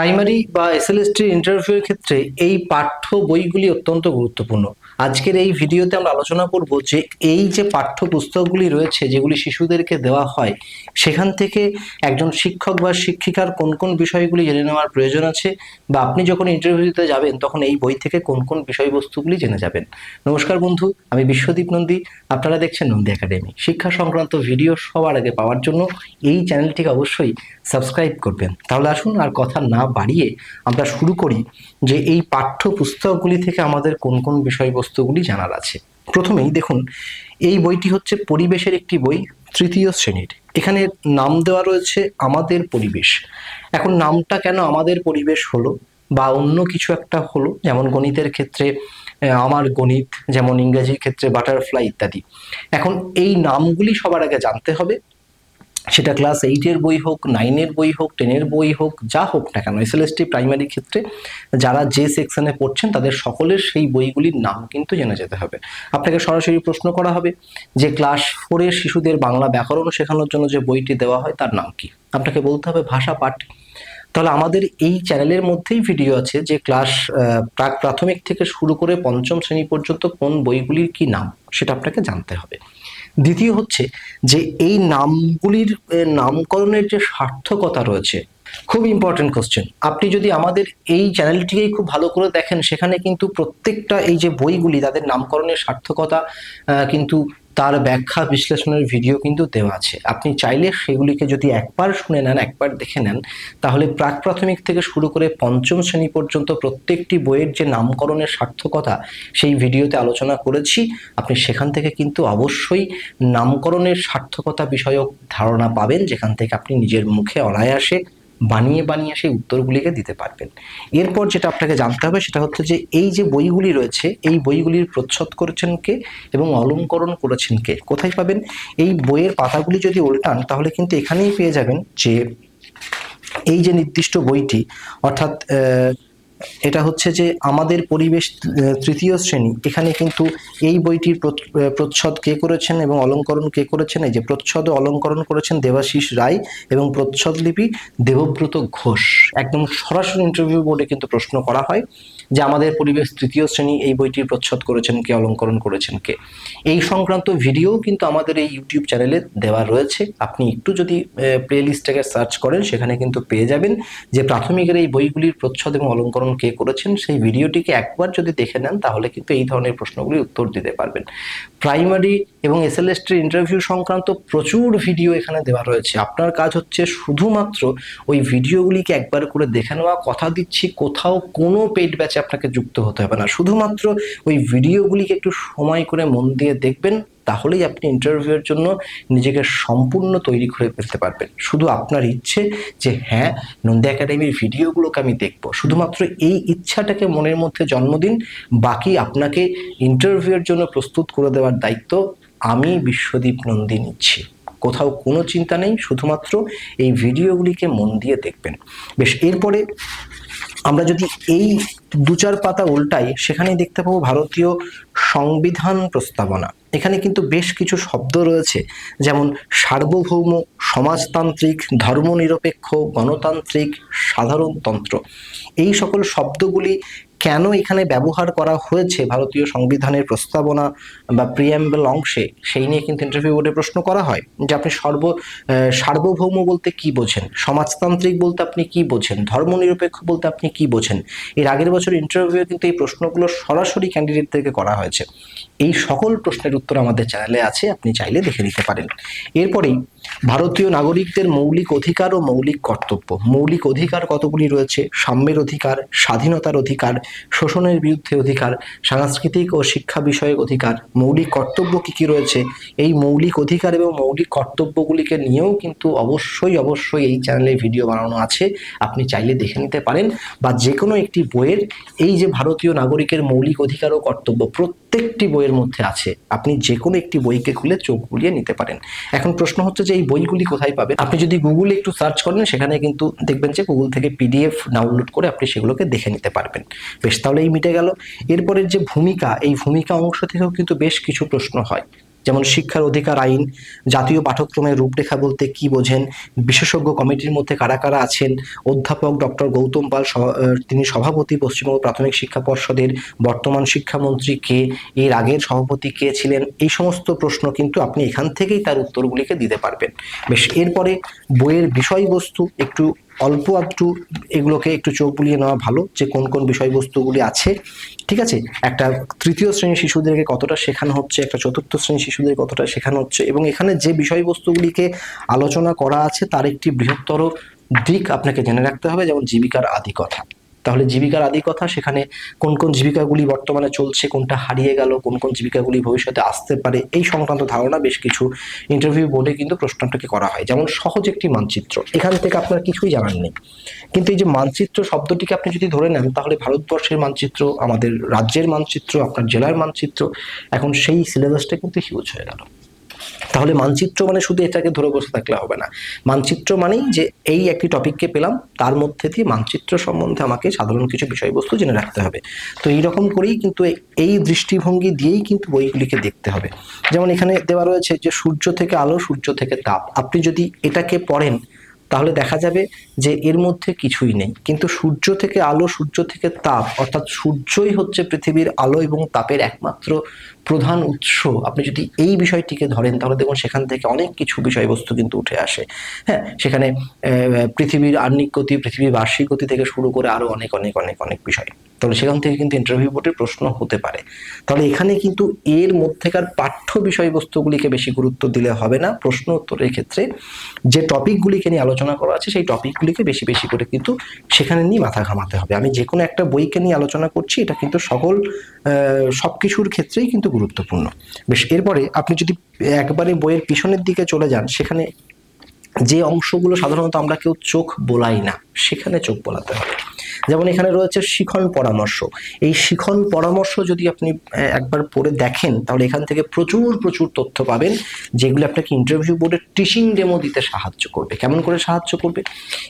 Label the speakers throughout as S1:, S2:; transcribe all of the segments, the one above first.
S1: Primary বা SLST ইন্টারভিউয়ের ক্ষেত্রে এই পাঠ্য বইগুলি অত্যন্ত গুরুত্বপূর্ণ। আজকের এই ভিডিওতে আমরা আলোচনা করব যে এই যে পাঠ্য পুস্তকগুলি রয়েছে, যেগুলি শিশুদেরকে দেওয়া হয়, সেখান থেকে একজন শিক্ষক বা শিক্ষিকার কোন কোন বিষয়গুলি জেনে নেওয়ার প্রয়োজন আছে বা আপনি যখন ইন্টারভিউ দিতে যাবেন, তখন এই বই থেকে কোন কোন বিষয়বস্তুগুলি জেনে যাবেন। নমস্কার বন্ধু, আমি বিশ্বদীপ নন্দী। আপনারা দেখছেন নন্দী একাডেমি। শিক্ষা সংক্রান্ত ভিডিও সবার আগে পাওয়ার জন্য এই চ্যানেলটিকে অবশ্যই সাবস্ক্রাইব করবেন। তাহলে আসুন আর কথা না বাড়িয়ে আমরা শুরু করি যে এই পাঠ্য পুস্তকগুলি থেকে আমাদের কোন কোন বিষয়বস্তুগুলি জানার আছে। প্রথমেই দেখুন, এই বইটি হচ্ছে পরিবেশের একটি বই, তৃতীয় শ্রেণির। এখানে নাম দেওয়া রয়েছে আমাদের পরিবেশ। এখন নামটা কেন আমাদের পরিবেশ হলো বা অন্য কিছু একটা হলো? যেমন গণিতের ক্ষেত্রে আমার গণিত, যেমন ইংরেজির ক্ষেত্রে বাটারফ্লাই ইত্যাদি। এখন এই নামগুলি সবার আগে জানতে হবে। সেটা ক্লাস এইটের বই হোক নাইনের বই হোক টেনের বই হোক, যা হোক না কেন এসএলএসটি প্রাইমারি ক্ষেত্রে যারা যে সেকশনে পড়ছেন, তাদের সকলের সেই বইগুলির নাম কিন্তু জেনে যেতে হবে। আপনাকে সরাসরি প্রশ্ন করা হবে যে ক্লাস ফোরের শিশুদের বাংলা ব্যাকরণ শেখানোর জন্য যে বইটি দেওয়া হয়, তার নাম কি? আপনাকে বলতে হবে ভাষা পাঠ। তাহলে আমাদের এই চ্যানেলের মধ্যেই ভিডিও আছে যে ক্লাস প্রাক প্রাথমিক থেকে শুরু করে পঞ্চম শ্রেণি পর্যন্ত কোন বইগুলির কি নাম, সেটা আপনাকে জানতে হবে। দ্বিতীয় হচ্ছে যে এই নামগুলির নামকরণের যে সার্থকতা রয়েছে, খুব ইম্পর্টেন্ট কোশ্চেন আপনি যদি আমাদের এই চ্যানেলটিকেই খুব ভালো করে দেখেন, সেখানে কিন্তু প্রত্যেকটা এই যে বইগুলি, তাদের নামকরণের সার্থকতা কিন্তু তার ব্যাখ্যা বিশ্লেষণের ভিডিও কিন্তু দেওয়া আছে। আপনি চাইলে সেগুলিকে যদি একবার শুনে নেন, একবার দেখে নেন, তাহলে প্রাক প্রাথমিক থেকে শুরু করে পঞ্চম শ্রেণি পর্যন্ত প্রত্যেকটি বইয়ের যে নামকরণের সার্থকতা, সেই ভিডিওতে আলোচনা করেছি। আপনি সেখান থেকে কিন্তু অবশ্যই নামকরণের সার্থকতা বিষয়ক ধারণা পাবেন, যেখান থেকে আপনি নিজের মুখে অনায়াসে বানিয়ে বানিয়ে সেই উত্তরগুলিকে দিতে পারবেন। এরপর যেটা আপনাকে জানতে হবে সেটা হচ্ছে যে এই যে বইগুলি রয়েছে, এই বইগুলির প্রচ্ছদ করেছেন কে এবং অলঙ্করণ করেছেন কে? কোথায় পাবেন? এই বইয়ের পাতাগুলি যদি উল্টান, তাহলে কিন্তু এখানেই পেয়ে যাবেন যে এই যে নির্দিষ্ট বইটি, অর্থাৎ এটা হচ্ছে যে আমাদের পরিবেশ তৃতীয় শ্রেণি। এখানে কিন্তু এই বইটির প্রচ্ছদ কে করেছেন এবং অলঙ্করণ কে করেছেন? এই যে প্রচ্ছদ অলঙ্করণ করেছেন দেবাশিস রায় এবং প্রচ্ছদ লিপি দেবব্রত ঘোষ। একদম সরাসরি ইন্টারভিউ বোর্ডে কিন্তু প্রশ্ন করা হয় যে আমাদের পরিবেশ তৃতীয় শ্রেণি এই বইটির প্রচ্ছদ করেছেন কে, অলঙ্করণ করেছেন কে? এই সংক্রান্ত ভিডিও কিন্তু আমাদের এই ইউটিউব চ্যানেলে দেওয়া রয়েছে। আপনি একটু যদি প্লে লিস্টটাকে সার্চ করেন, সেখানে কিন্তু পেয়ে যাবেন যে প্রাথমিকের এই বইগুলির প্রচ্ছদ এবং অলঙ্করণ কে করেছেন, সেই ভিডিওটিকে একবার যদি দেখে নেন, তাহলে কিন্তু এই ধরনের প্রশ্নগুলির উত্তর দিতে পারবেন। প্রাইমারি এবং এসএলএসটির ইন্টারভিউ সংক্রান্ত প্রচুর ভিডিও এখানে দেওয়া রয়েছে। আপনার কাজ হচ্ছে শুধুমাত্র ওই ভিডিওগুলিকে একবার করে দেখে নেওয়া, কথা দিচ্ছি, কোথাও কোনো পেড ব্যাচে আপনাকে যুক্ত হতে হবে না। শুধুমাত্র ওই ভিডিওগুলিকে একটু সময় করে মন দিয়ে দেখবেন তাহলেই আপনি ইন্টারভিউয়ের জন্য নিজেকে সম্পূর্ণ তৈরি করে ফেলতে পারবেন। শুধু আপনার ইচ্ছে যে হ্যাঁ নন্দী একাডেমির ভিডিওগুলোকে আমি দেখব। শুধুমাত্র এই ইচ্ছাটাকে মনের মধ্যে জন্মদিন, বাকি আপনাকে ইন্টারভিউয়ের জন্য প্রস্তুত করে দেওয়ার দায়িত্ব আমি বিশ্বদীপ নন্দী নিচ্ছি। কোথাও কোনো চিন্তা নেই, শুধুমাত্র এই ভিডিওগুলিকে মন দিয়ে দেখবেন। বেশ, এরপরে আমরা যদি এই দু চার পাতা উল্টাই, সেখানেই দেখতে পাবো ভারতীয় সংবিধান প্রস্তাবনা। এখানে কিন্তু বেশ কিছু শব্দ রয়েছে, যেমন সার্বভৌম, সমাজতান্ত্রিক, ধর্মনিরপেক্ষ, গণতান্ত্রিক, সাধারণতন্ত্র। এই সকল শব্দগুলি কেন এখানে ব্যবহার করা হয়েছে? ভারতীয় সংবিধানের প্রস্তাবনা বা প্রিয়াম্বল অংশে সেই নিয়ে কিন্তু ইন্টারভিউ বোর্ডে প্রশ্ন করা হয় যে আপনি সর্ব সার্বভৌম বলতে কি বোঝেন? সমাজতান্ত্রিক বলতে আপনি কি বোঝেন? ধর্মনিরপেক্ষ বলতে আপনি কি বোঝেন? এর আগের বছর ইন্টারভিউ কিন্তু এই প্রশ্নগুলো সরাসরি ক্যান্ডিডেটদেরকে করা হয়েছে। এই সকল প্রশ্নের উত্তর আমাদের চ্যানেলে আছে, আপনি চাইলে দেখে নিতে পারেন। এরপরেই ভারতীয় নাগরিকদের মৌলিক অধিকার ও মৌলিক কর্তব্য। মৌলিক অধিকার কতগুলি রয়েছে? সাম্যের অধিকার, স্বাধীনতার অধিকার শোষণের বিরুদ্ধে অধিকার, সাংস্কৃতিক ও শিক্ষা বিষয়ক অধিকার, মৌলিক কর্তব্য কি কি রয়েছে? এই মৌলিক অধিকার এবং মৌলিক কর্তব্যগুলিকে নিয়েও কিন্তু অবশ্যই অবশ্যই এই চ্যানেলে ভিডিও বানানো আছে। আপনি চাইলে দেখে নিতে পারেন। বা যে কোনো একটি বইয়ের এই যে ভারতীয় নাগরিকের মৌলিক অধিকার ও কর্তব্য প্রত্যেকটি বইয়ের মধ্যে আছে। আপনি যে কোনো একটি বইকে খুলে চোখ বুলিয়ে নিতে পারেন। এখন প্রশ্ন হচ্ছে যে, এই বইগুলি কোথায় পাবেন? আপনি যদি গুগলে একটু সার্চ করেন, সেখানে কিন্তু দেখবেন যে গুগল থেকে পিডিএফ ডাউনলোড করে আপনি সেগুলোকে দেখে নিতে পারবেন। বেশ তাহলে এই মিটে গেল। এরপরের যে ভূমিকা, এই ভূমিকা অংশ থেকেও কিন্তু বেশ কিছু প্রশ্ন হয়। যেমন শিক্ষার অধিকার আইন, জাতীয় পাঠ্যক্রমের রূপরেখা বলতে কি বোঝেন, বিশেষজ্ঞ কমিটির মধ্যে কারা কারা আছেন, অধ্যাপক ডক্টর গৌতম পাল তিনি সভাপতি, পশ্চিমবঙ্গ প্রাথমিক শিক্ষা পর্ষদের বর্তমান শিক্ষামন্ত্রী কে, এর আগের সভাপতি কে ছিলেন, এই সমস্ত প্রশ্ন কিন্তু আপনি এখান থেকেই তার উত্তরগুলিকে দিতে পারবেন। বেশ, এরপরে বইয়ের বিষয়বস্তু একটু অল্প একটু এগুলোকে একটু চোখ বুলিয়ে নেওয়া ভালো যে কোন কোন বিষয়বস্তুগুলি আছে। ঠিক আছে? একটা তৃতীয় শ্রেণির শিশুদেরকে কতটা শেখানো হচ্ছে, একটা চতুর্থ শ্রেণির শিশুদের কতটা শেখানো হচ্ছে এবং এখানে যে বিষয়বস্তুগুলিকে আলোচনা করা আছে তার একটি বৃহত্তর দিক আপনাকে জেনে রাখতে হবে, যেমন জীবিকার আদি কথা। তাহলে জীবিকার আদি কথা, সেখানে কোন কোন জীবিকাগুলি বর্তমানে চলছে, কোনটা হারিয়ে গেল, কোন কোন জীবিকাগুলি ভবিষ্যতে আসতে পারে, এই সংক্রান্ত ধারণা বেশ কিছু ইন্টারভিউ বোর্ডে কিন্তু প্রশ্নটাকে করা হয়। যেমন সহজ একটি মানচিত্র, এখান থেকে আপনার কিছুই জানার নেই। কিন্তু এই যে মানচিত্র শব্দটিকে আপনি যদি ধরে নেন, তাহলে ভারতবর্ষের মানচিত্র, আমাদের রাজ্যের মানচিত্র, আপনার জেলার মানচিত্র, এখন সেই সিলেবাসটা কিন্তু হিউজ হয়ে গেল। তাহলে মানচিত্র মানে শুধু এটাকে ধরে বসে থাকলে হবে না। মানচিত্র মানেই যে এই একটি টপিককে পেলাম, তার মধ্যে দিয়ে মানচিত্র সম্বন্ধে আমাকে সাধারণ কিছু বিষয়বস্তু জেনে রাখতে হবে। তো এই রকম করেই কিন্তু এই দৃষ্টিভঙ্গি দিয়েই কিন্তু বইগুলিকে দেখতে হবে। যেমন এখানে দেওয়া রয়েছে যে সূর্য থেকে আলো, সূর্য থেকে তাপ। আপনি যদি এটাকে পড়েন, তাহলে দেখা যাবে যে এর মধ্যে কিছুই নেই। কিন্তু সূর্য থেকে আলো, সূর্য থেকে তাপ, অর্থাৎ সূর্যই হচ্ছে পৃথিবীর আলো এবং তাপের একমাত্র প্রধান উৎস, আপনি যদি এই বিষয়টিকে ধরেন, তাহলে দেখুন সেখান থেকে অনেক কিছু বিষয়বস্তু কিন্তু উঠে আসে। হ্যাঁ সেখানে পৃথিবীর আর্নিক গতি, পৃথিবীর বার্ষিক গতি থেকে শুরু করে আরও অনেক অনেক অনেক অনেক বিষয়। তাহলে সেখান থেকে কিন্তু ইন্টারভিউ বোর্ডের প্রশ্ন হতে পারে। তাহলে এখানে কিন্তু এর মধ্যেকার পাঠ্য বিষয়বস্তুগুলিকে বেশি গুরুত্ব দিলে হবে না। প্রশ্ন উত্তরের ক্ষেত্রে যে টপিকগুলিকে নিয়ে আলোচনা করা আছে, সেই টপিকগুলিকে বেশি বেশি করে কিন্তু সেখানে নিয়ে মাথা ঘামাতে হবে। আমি যে কোনো একটা বইকে নিয়ে আলোচনা করছি, এটা কিন্তু সকল সব কিছুর ক্ষেত্রেই কিন্তু গুরুত্বপূর্ণ। বেশ, এরপরে আপনি যদি একবারে বইয়ের পিছনের দিকে চলে যান, সেখানে যে অংশগুলো সাধারণত আমরা কেউ চোখ বোলাই না, সেখানে চোখ বোলাতে হবে। যেমন এখানে রয়েছে শিখন পরামর্শ। এই শিখন পরামর্শ যদি আপনি একবার পড়ে দেখেন, তাহলে এখান থেকে প্রচুর প্রচুর তথ্য পাবেন, যেগুলো আপনাকে ইন্টারভিউ বোর্ডে টিচিং ডেমো দিতে সাহায্য করবে। কেমন করে সাহায্য করবে?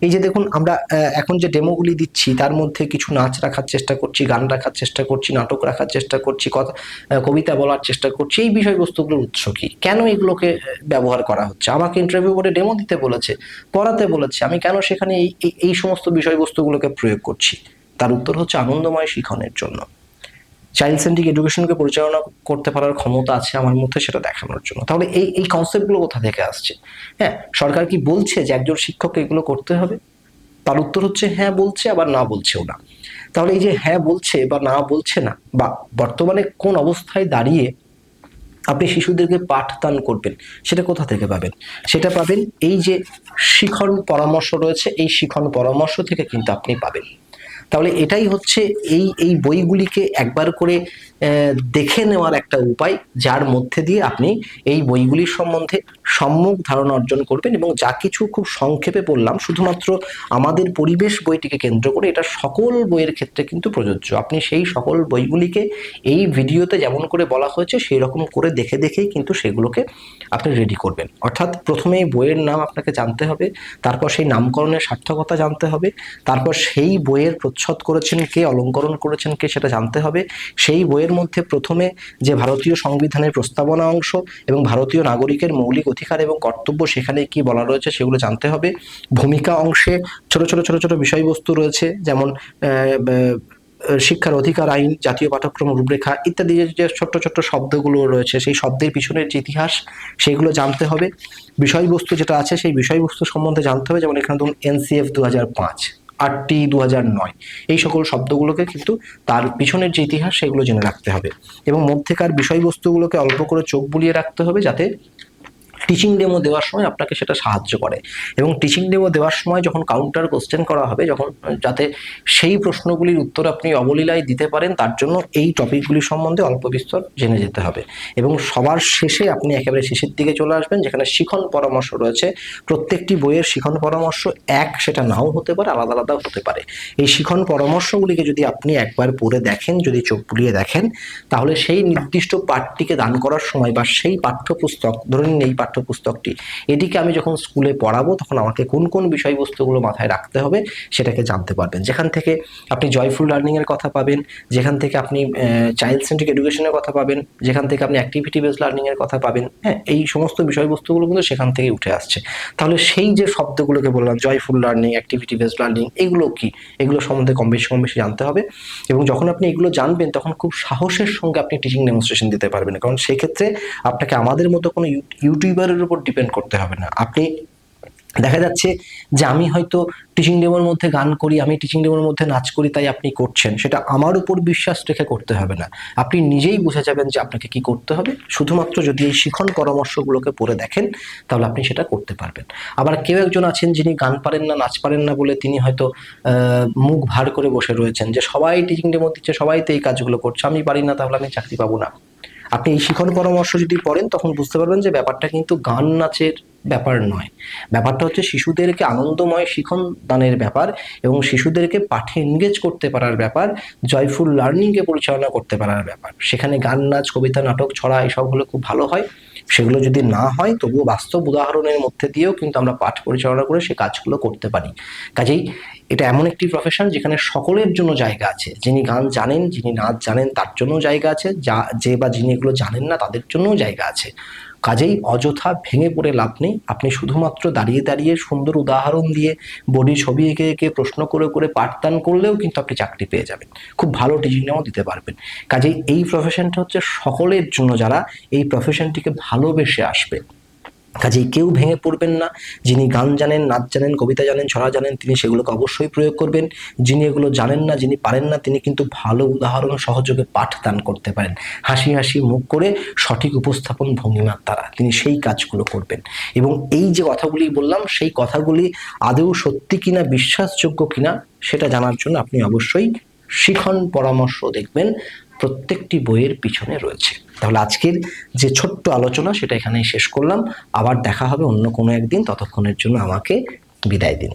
S1: এই যে দেখুন, আমরা এখন যে ডেমোগুলি দিচ্ছি, তার মধ্যে কিছু নাচ রাখার চেষ্টা করছি, গান রাখার চেষ্টা করছি, নাটক রাখার চেষ্টা করছি কথা কবিতা বলার চেষ্টা করছি, এই বিষয়বস্তুগুলোর উৎস কি? কেন এগুলোকে ব্যবহার করা হচ্ছে? আমাকে ইন্টারভিউ বোর্ডে ডেমো দিতে বলেছে, পড়াতে বলেছে, আমি কেন সেখানে এই- এই সমস্ত বিষয়বস্তুগুলোকে প্রয়োগ করছি? তার উত্তর হচ্ছে আনন্দময় শিখনের জন্য। চাইল্ড সেন্ট্রিক এডুকেশনকে পরিচালনা করতে পারার ক্ষমতা আছে আমার মধ্যে সেটা দেখানোর জন্য। তাহলে এই এই কনসেপ্টগুলো কোথা থেকে আসছে? হ্যাঁ সরকার কি বলছে যে একজন শিক্ষককে এগুলো করতে হবে? তার উত্তর হচ্ছে হ্যাঁ বলছে, আবার না বলছেও না। তাহলে এই যে হ্যাঁ বলছে বা না বলছে না, বা বর্তমানে কোন অবস্থায় দাঁড়িয়ে আপনি শিশুদেরকে পাঠদান করবেন, সেটা কোথা থেকে পাবেন? সেটা পাবেন এই যে শিখন পরামর্শ রয়েছে, এই শিখন পরামর্শ থেকে কিন্তু আপনি পাবেন। তাহলে এটাই হচ্ছে এই এই বইগুলিকে একবার করে দেখে নেওয়ার একটা উপায় যার মধ্যে দিয়ে আপনি এই বইগুলির সম্বন্ধে সম্যক ধারণা অর্জন করবেন এবং যা কিছু খুব সংক্ষেপে বললাম, শুধুমাত্র আমাদের পরিবেশ বইটিকে কেন্দ্র করে এটা সকল বইয়ের ক্ষেত্রে কিন্তু প্রযোজ্য। আপনি সেই সকল বইগুলিকে এই ভিডিওতে যেমন করে বলা হয়েছে সেই রকম করে দেখে দেখেই কিন্তু সেগুলোকে আপনি রেডি করবেন। অর্থাৎ প্রথমেই বইয়ের নাম আপনাকে জানতে হবে, তারপর সেই নামকরণের সার্থকতা জানতে হবে, তারপর সেই বইয়ের প্রচ্ছদ করেছেন কে, অলঙ্করণ করেছেন কে সেটা জানতে হবে, সেই বইয়ের মধ্যে প্রথমে যে ভারতীয় সংবিধানের প্রস্তাবনা অংশ এবং ভারতীয় নাগরিকের মৌলিক অধিকার এবং কর্তব্য সেখানে কি বলা রয়েছে সেগুলো জানতে হবে। ভূমিকা অংশে ছোট ছোট ছোট ছোট বিষয়বস্তু রয়েছে যেমন শিক্ষার অধিকার, আইন, জাতীয় পাঠ্যক্রম, রূপরেখা ইত্যাদি যে যে ছোট্ট ছোট্ট শব্দগুলো রয়েছে সেই শব্দের পিছনের যে ইতিহাস সেগুলো জানতে হবে। বিষয়বস্তু যেটা আছে সেই বিষয়বস্তু সম্বন্ধে জানতে হবে যেমন এখানে ধরুন এনসিএফ দু হাজার পাঁচ। আটটি দু নয়। এই সকল শব্দগুলোকে কিন্তু তার পিছনের যে ইতিহাস সেগুলো জেনে রাখতে হবে এবং মধ্যেকার বিষয়বস্তুগুলোকে অল্প করে চোখ বুলিয়ে রাখতে হবে যাতে টিচিং ডেমো দেওয়ার সময় আপনাকে সেটা সাহায্য করে। এবং টিচিং ডেমো দেওয়ার সময় যখন কাউন্টার কোশ্চেন করা হবে, যখন যাতে সেই প্রশ্নগুলির উত্তর আপনি অবলীলায় দিতে পারেন, তার জন্য এই টপিকগুলি সম্বন্ধে অল্প বিস্তর জেনে যেতে হবে। এবং সবার শেষে আপনি একেবারে শেষের দিকে চলে আসবেন, যেখানে শিখন পরামর্শ রয়েছে। প্রত্যেকটি বইয়ের শিখন পরামর্শ এক, সেটা নাও হতে পারে, আলাদা আলাদাও হতে পারে। এই শিখন পরামর্শগুলিকে যদি আপনি একবার পড়ে দেখেন, যদি চোখ বুলিয়ে দেখেন, তাহলে সেই নির্দিষ্ট পাঠটিকে দান করার সময় বা সেই পাঠ্যপুস্তক, ধরে নিন এই পাঠ্যপুস্তক পাঠ্যপুস্তকটি। এটিকে আমি যখন স্কুলে পড়াবো, তখন আমাকে কোন কোন বিষয়বস্তুগুলো মাথায় রাখতে হবে সেটাকে জানতে পারবেন। যেখান থেকে আপনি জয়ফুল লার্নিংয়ের কথা পাবেন, যেখান থেকে আপনি চাইল্ড সেন্ট্রিক এডুকেশনের কথা পাবেন, যেখান থেকে আপনি অ্যাক্টিভিটি বেস লার্নিংয়ের কথা পাবেন হ্যাঁ এই সমস্ত বিষয়বস্তুগুলো কিন্তু সেখান থেকে উঠে আসছে। তাহলে সেই যে শব্দগুলোকে বললাম joyful learning activity base learning এগুলো কি? এগুলো সম্বন্ধে কম বেশি কম বেশি জানতে হবে। এবং যখন আপনি এগুলো জানবেন, তখন খুব সাহসের সঙ্গে আপনি টিচিং ডেমনস্ট্রেশন দিতে পারবেন। কারণ সেক্ষেত্রে আপনাকে আমাদের মতো কোনো ইউ- ইউটিউবারের উপর ডিপেন্ড করতে হবে না। আপনি দেখা যাচ্ছে যে আমি হয়তো টিচিং ডেমোর মধ্যে গান করি, আমি টিচিং ডেমোর মধ্যে নাচ করি, তাই আপনি করছেন। সেটা আমার উপর বিশ্বাস রেখে করতে হবে না। আপনি নিজেই বুঝে যাবেন যে আপনাকে কি করতে হবে। শুধুমাত্র যদি এই শিখন পরামর্শগুলোকে পড়ে দেখেন, তাহলে আপনি সেটা করতে পারবেন। আবার কেউ একজন আছেন যিনি গান পারেন না, নাচ পারেন না বলে তিনি হয়তো মুখ ভার করে বসে রয়েছেন যে সবাই টিচিং ডেমো দিচ্ছে, সবাই তো এই কাজগুলো করছে, আমি পারি না, তাহলে আমি চাকরি পাবো না। আপনি এই শিখন পরামর্শ যদি পড়েন, তখন বুঝতে পারবেন যে ব্যাপারটা কিন্তু গান নাচের ব্যাপার নয়। ব্যাপারটা হচ্ছে শিশুদেরকে আনন্দময় শিখন দানের ব্যাপার এবং শিশুদেরকে পাঠে এনগেজ করতে পারার ব্যাপার জয়ফুল লার্নিংকে পরিচালনা করতে পারার ব্যাপার। সেখানে গান, নাচ, কবিতা, নাটক, ছড়া, এসব হলে খুব ভালো হয়। সেগুলো যদি না হয়, তবুও বাস্তব উদাহরণের মধ্যে দিয়েও কিন্তু আমরা পাঠ পরিচালনা করে সে কাজগুলো করতে পারি। কাজেই এটা এমন একটি প্রফেশন যেখানে সকলের জন্য জায়গা আছে। যিনি গান জানেন, যিনি নাচ জানেন, তার জন্য জায়গা আছে। যা, যে বা যিনি এগুলো জানেন না, তাদের জন্যও জায়গা আছে। কাজেই অযথা ভেঙে পড়ে লাভ নেই। আপনি শুধুমাত্র দাঁড়িয়ে দাঁড়িয়ে সুন্দর উদাহরণ দিয়ে বডি ছবি এঁকে এঁকে প্রশ্ন করে করে পাঠদান করলেও কিন্তু আপনি চাকরি পেয়ে যাবেন। খুব ভালো টিচিংটাও দিতে পারবেন। কাজেই এই প্রফেশনটা হচ্ছে সকলের জন্য যারা এই প্রফেশনটিকে ভালোবেসে আসবে। কাজেই কেউ ভেঙে পড়বেন না। যিনি গান জানেন, নাচ জানেন, কবিতা জানেন, ছড়া জানেন, তিনি সেগুলোকে অবশ্যই প্রয়োগ করবেন। যিনি এগুলো জানেন না, যিনি পারেন না, তিনি কিন্তু ভালো উদাহরণ সহযোগে পাঠদান করতে পারেন। হাসি হাসি মুখ করে সঠিক উপস্থাপন ভঙ্গিমার দ্বারা তিনি সেই কাজগুলো করবেন। এবং এই যে কথাগুলি বললাম, সেই কথাগুলি আদৌ সত্যি কিনা, বিশ্বাসযোগ্য কিনা, সেটা জানার জন্য আপনি অবশ্যই শিখন পরামর্শ দেখবেন। প্রত্যেকটি বইয়ের পিছনে রয়েছে। তাহলে আজকের যে ছোট্ট আলোচনা, সেটা এখানেই শেষ করলাম। আবার দেখা হবে অন্য কোনো একদিন। ততক্ষণের জন্য আমাকে বিদায় দিন।